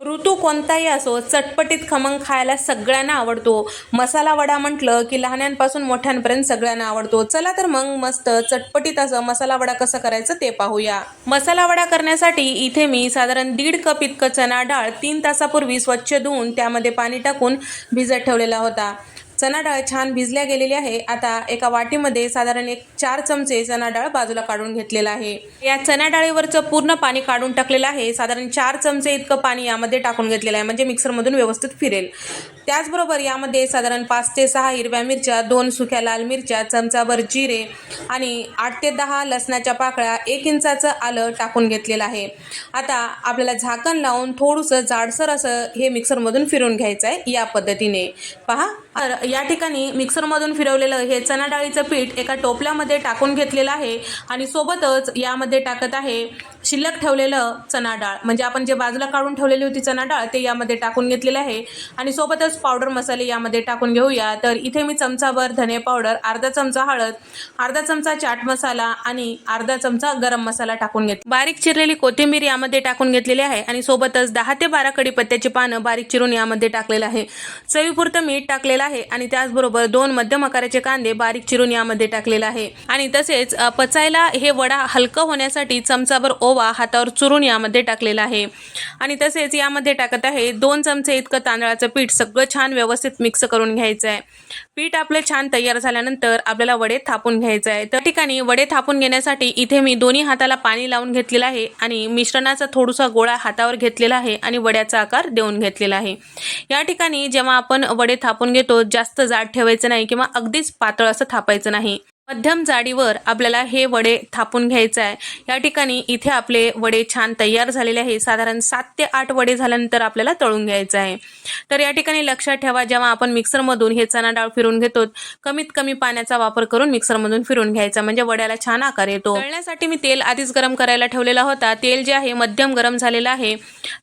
ऋतू कोणताही असो चटपटीत खमंग खायला सगळ्यांना आवडतो. मसाला वडा म्हटलं की लहान्यांपासून मोठ्यांपर्यंत सगळ्यांना आवडतो. चला तर मग मस्त चटपटीत असं मसाला वडा कसं करायचं ते पाहूया. मसाला वडा करण्यासाठी इथे मी साधारण दीड कप इतकं चणा डाळ तीन तासापूर्वी स्वच्छ धुवून त्यामध्ये पाणी टाकून भिजत ठेवलेला होता. चणा डाळ छान भिजल्या गेलेली आहे. आता एका वाटीमध्ये साधारण एक चार चमचे चणा डाळ बाजूला काढून घेतलेला आहे. या चणा डाळीवरचं पूर्ण पाणी काढून टाकलेलं आहे. साधारण चार चमचे इतकं पाणी यामध्ये टाकून घेतलेलं आहे. म्हणजे मिक्सरमधून व्यवस्थित फिरेल. त्याचबरोबर यामध्ये साधारण पाच ते सहा हिरव्या मिरच्या दोन सुक्या लाल मिरच्या चमचाभर जिरे आणि आठ ते दहा लसणाच्या पाकळ्या एक इंचाचं आलं टाकून घेतलेलं आहे. आता आपल्याला झाकण लावून थोडंसं जाडसर असं हे मिक्सरमधून फिरून घ्यायचं आहे या पद्धतीने. पहा या ठिकाणी मिक्सरमधून फिरवलेलं हे चणा डाळीचं पीठ एका टोपल्यामध्ये टाकून घेतलेलं आहे आणि सोबतच यामध्ये टाकत आहे शिल्लक ठेवलेलं चणा डाळ म्हणजे आपण जे बाजूला काढून ठेवलेली होती चणा डाळ ते यामध्ये टाकून घेतलेलं आहे. आणि सोबतच पावडर मसाले यामध्ये टाकून घेऊया. तर इथे मी चमचाभर धने पावडर अर्धा चमचा हळद अर्धा चमचा चाट मसाला आणि अर्धा चमचा गरम मसाला टाकून घेत बारीक चिरलेली कोथिंबीर यामध्ये टाकून घेतलेली आहे. आणि सोबतच दहा ते बारा कडीपत्त्याची पानं बारीक चिरून यामध्ये टाकलेलं आहे. चवीपुरतं मीठ टाकलेलं आहे आणि त्याचबरोबर दोन मध्यम आकाराचे कांदे बारीक चिरून यामध्ये टाकलेलं आहे. आणि तसेच पचायला हे वडा हलकं होण्यासाठी चमचाभर ओवा हातावर चुरून यामध्ये टाकलेला आहे. आणि तसेच यामध्ये टाकत आहे दोन चमचे इतकं तांदळाचं पीठ सगळं छान व्यवस्थित मिक्स करून घ्यायचं आहे पीठ आपले छान तयार झाल्यानंतर आपल्याला वडे थापून घ्यायचं आहे त्या ठिकाणी वडे थापून घेण्यासाठी इथे मी दोन्ही हाताला पाणी लावून घेतलेलं आहे आणि मिश्रणाचा थोडासा गोळा हातावर घेतलेला आहे आणि वड्याचा आकार देऊन घेतलेला आहे. या ठिकाणी जेव्हा आपण वडे थापून घेतो जास्त जाड ठेवायचं नाही किंवा अगदीच पातळ असं थापायचं नाही. मध्यम जाडीवर आपल्याला हे वडे थापून घ्यायचं आहे या ठिकाणी इथे आपले वडे छान तयार झालेले आहे. साधारण सात ते आठ वडे झाल्यानंतर आपल्याला तळून घ्यायचं आहे तर या ठिकाणी लक्षात ठेवा जेव्हा आपण मिक्सरमधून हे चणा डाळ फिरून घेतो कमीत कमी पाण्याचा वापर करून मिक्सरमधून फिरून घ्यायचा. म्हणजे वड्याला छान आकार येतो. तळण्यासाठी मी तेल आधीच गरम करायला ठेवलेला होता. तेल जे आहे मध्यम गरम झालेलं आहे.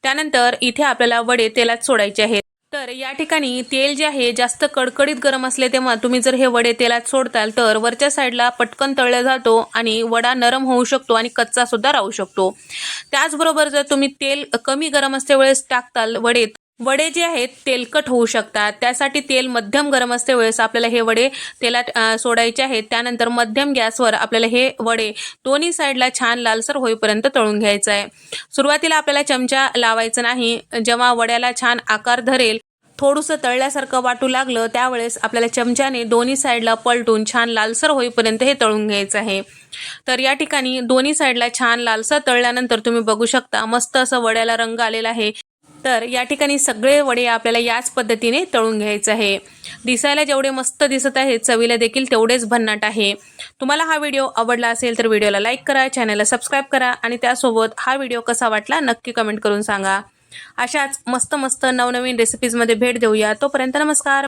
त्यानंतर इथे आपल्याला वडे तेलात सोडायचे आहेत. तर या ठिकाणी तेल जे आहे जास्त कडकडीत गरम असले तेव्हा तुम्ही जर हे वडे तेलात सोडताल तर वरच्या साईडला पटकन तळला जातो आणि वडा नरम होऊ शकतो आणि कच्चा सुद्धा राहू शकतो. त्याचबरोबर जर तुम्ही तेल कमी गरम असते वेळेस टाकताल वडे वडे जे आहेत तेलकट होऊ शकतात. त्यासाठी तेल मध्यम गरम असते वेळेस आपल्याला हे वडे तेलात सोडायचे आहेत. त्यानंतर मध्यम गॅसवर आपल्याला हे वडे दोन्ही साईडला छान लालसर होईपर्यंत तळून घ्यायचं आहे. सुरुवातीला आपल्याला चमचा लावायचा नाही. जेव्हा वड्याला छान आकार धरेल थोडंसं तळल्यासारखं वाटू लागलं त्यावेळेस आपल्याला चमच्याने दोन्ही साईडला पलटून छान लालसर होईपर्यंत हे तळून घ्यायचं आहे. तर या ठिकाणी दोन्ही साईडला छान लालसर तळल्यानंतर तुम्ही बघू शकता मस्त असं वड्याला रंग आलेला आहे. तर या ठिकाणी सगळे वडे आपल्याला याच पद्धतीने तळून घ्यायचं आहे. दिसायला जेवढे मस्त दिसत आहेत चवीला देखील तेवढेच भन्नाट आहे. तुम्हाला हा व्हिडिओ आवडला असेल तर व्हिडिओला लाईक करा चॅनलला सबस्क्राईब करा आणि त्यासोबत हा व्हिडिओ कसा वाटला नक्की कमेंट करून सांगा. अशाच मस्त मस्त नवनवीन रेसिपीजमध्ये भेट देऊया. तोपर्यंत नमस्कार.